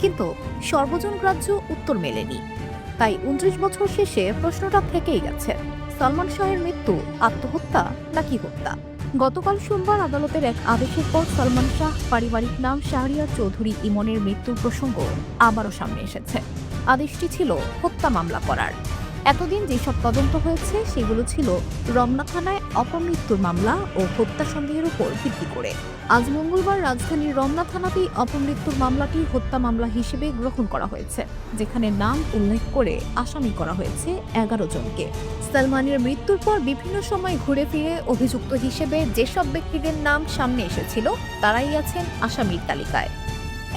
কিন্তু সর্বজন গ্রাহ্য উত্তর মেলেনি। তাই উনত্রিশ বছর শেষে প্রশ্নটা থেকেই গেছে, সালমান শাহের মৃত্যু, আত্মহত্যা নাকি হত্যা? গতকাল সোমবার আদালতের এক আদেশের পর সালমান শাহ পারিবারিক নাম শাহরিয়া চৌধুরী ইমনের মৃত্যুর প্রসঙ্গ আবারও সামনে এসেছে। আদেশটি ছিল হত্যা মামলা করার। এতদিন যেসব তদন্ত হয়েছে, সেগুলো ছিল রমনা থানায় অপমৃত্যুর মামলা ও হত্যা সন্দেহের উপর ভিত্তি করে। আজ মঙ্গলবার রাজধানীর রমনা থানাতেই অপমৃত্যুর মামলাটি হত্যা মামলা হিসেবে গ্রহণ করা হয়েছে, যেখানে নাম উল্লেখ করে আসামি করা হয়েছে এগারো জনকে। সালমানের মৃত্যুর পর বিভিন্ন সময় ঘুরে ফিরে অভিযুক্ত হিসেবে যেসব ব্যক্তিদের নাম সামনে এসেছিল, তারাই আছেন আসামির তালিকায়।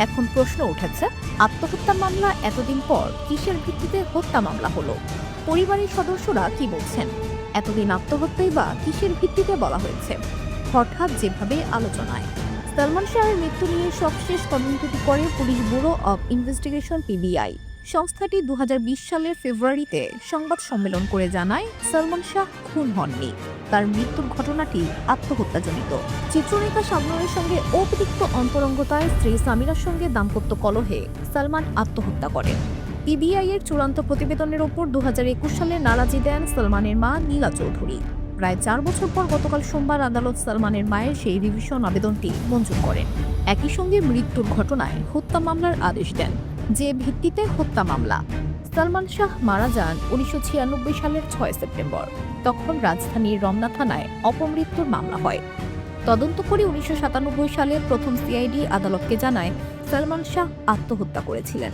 এখন প্রশ্ন উঠেছে, আত্মহত্যা মামলা এতদিন পর কিসের ভিত্তিতে হত্যা মামলা হলো? পরিবারের সদস্যরা কি বলছেন? এতদিন আত্মহত্যাই বা কিসের ভিত্তিতে বলা হয়েছে? হঠাৎ যেভাবে আলোচনায়। সালমান শাহের মৃত্যু নিয়ে সবশেষ তদন্তটি করে police bureau of investigation, PBI. সংস্থাটি দুহাজার বিশ সালের ফেব্রুয়ারিতে সংবাদ সম্মেলন করে জানায়, সালমান শাহ খুন হননি। তার মৃত্যুর ঘটনাটি আত্মহত্যাজনিত। চিত্ররেখা শাবনুরের সঙ্গে অতিরিক্ত অন্তরঙ্গতায় স্ত্রী সামিরার সঙ্গে দাম্পত্য কলহে সালমান আত্মহত্যা করেন। পিবিআই এর চূড়ান্ত প্রতিবেদনের ওপর দু হাজার একুশ সালে নারাজি দেন সালমানের মা নীলা চৌধুরী। প্রায় চার বছর পর গতকাল সোমবার আদালত সালমানের মায়ের সেই রিভিশন আবেদনটি মঞ্জুর করেন। একই সঙ্গে মৃত্যুর ঘটনায় হত্যা মামলার আদেশ দেন। যে ভিত্তিতে হত্যা মামলা, সালমান শাহ মারা যান উনিশশো ছিয়ানব্বই সালের ছয় সেপ্টেম্বর। তখন রাজধানীর রমনা থানায় অপমৃত্যুর মামলা হয়। তদন্ত করে উনিশশো সালে প্রথম সিআইডি আদালতকে জানায়, সালমান শাহ আত্মহত্যা করেছিলেন।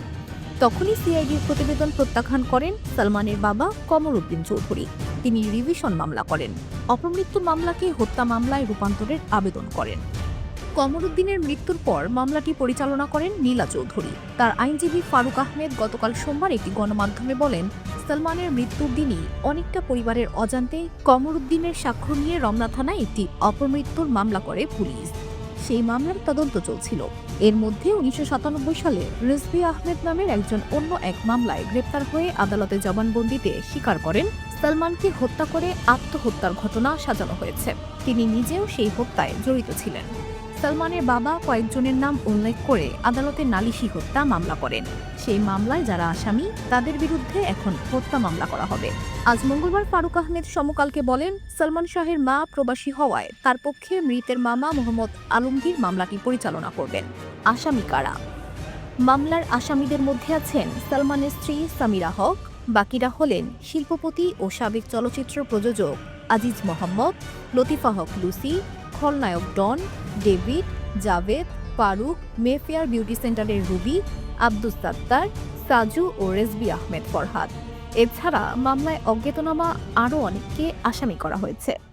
তখনই সিআইডির প্রতিবেদন প্রত্যাখ্যান করেন সালমানের বাবা কমর উদ্দিন চৌধুরী। তিনি রিভিশন মামলা করেন। অপমৃত্যু মামলাকে হত্যা মামলায় রূপান্তরের আবেদন করেন। কমরুদ্দিনের মৃত্যুর পর মামলাটি পরিচালনা করেন নীলা চৌধুরী। তার আইনজীবী ফারুক আহমেদ গতকাল সোমবার একটি গণমাধ্যমে বলেন, সালমানের মৃত্যুর দিনই অনেকটা পরিবারের অজান্তে কমরুদ্দিনের স্বাক্ষর নিয়ে রমনা থানায় একটি অপমৃত্যুর মামলা করে পুলিশ। সেই মামলার তদন্ত চলছিল। এর মধ্যে উনিশশো সাতানব্বই সালে রিজভি আহমেদ নামের একজন অন্য এক মামলায় গ্রেপ্তার হয়ে আদালতে জবানবন্দিতে স্বীকার করেন। সালমানকে হত্যা করে আত্মহত্যার ঘটনা সাজানো হয়েছে। তিনি নিজেও সেই হত্যায় জড়িত ছিলেন। সালমানের বাবা কয়েকজনের নাম উল্লেখ করে আদালতে নালিশি হত্যা মামলা করেন। সেই মামলায় যারা আসামি, তাদের বিরুদ্ধে এখন হত্যা মামলা করা হবে। আজ মঙ্গলবার ফারুক আহমেদ সমকালকে বলেন, সালমান শাহের মা প্রবাসী হওয়ায় তার পক্ষে মৃতের মামা মোহাম্মদ আলমগীর মামলাটি পরিচালনা করবেন। আসামি কারা? মামলার আসামিদের মধ্যে আছেন সালমানের স্ত্রী সামিরা হক, বাকিরা হলেন শিল্পপতি ও সাবেক চলচ্চিত্র প্রযোজক আজিজ মোহাম্মদ, লতিফা হক লুসি খলনায়ক ডন, David, Javed, Faruk, Mayfair beauty সেন্টারের রুবি, আব্দুস সাত্তার সাজু ও রেজবি আহমেদ ফরহাদ। এছাড়া মামলায় অজ্ঞাতনামা আরও অনেককে আসামি করা হয়েছে।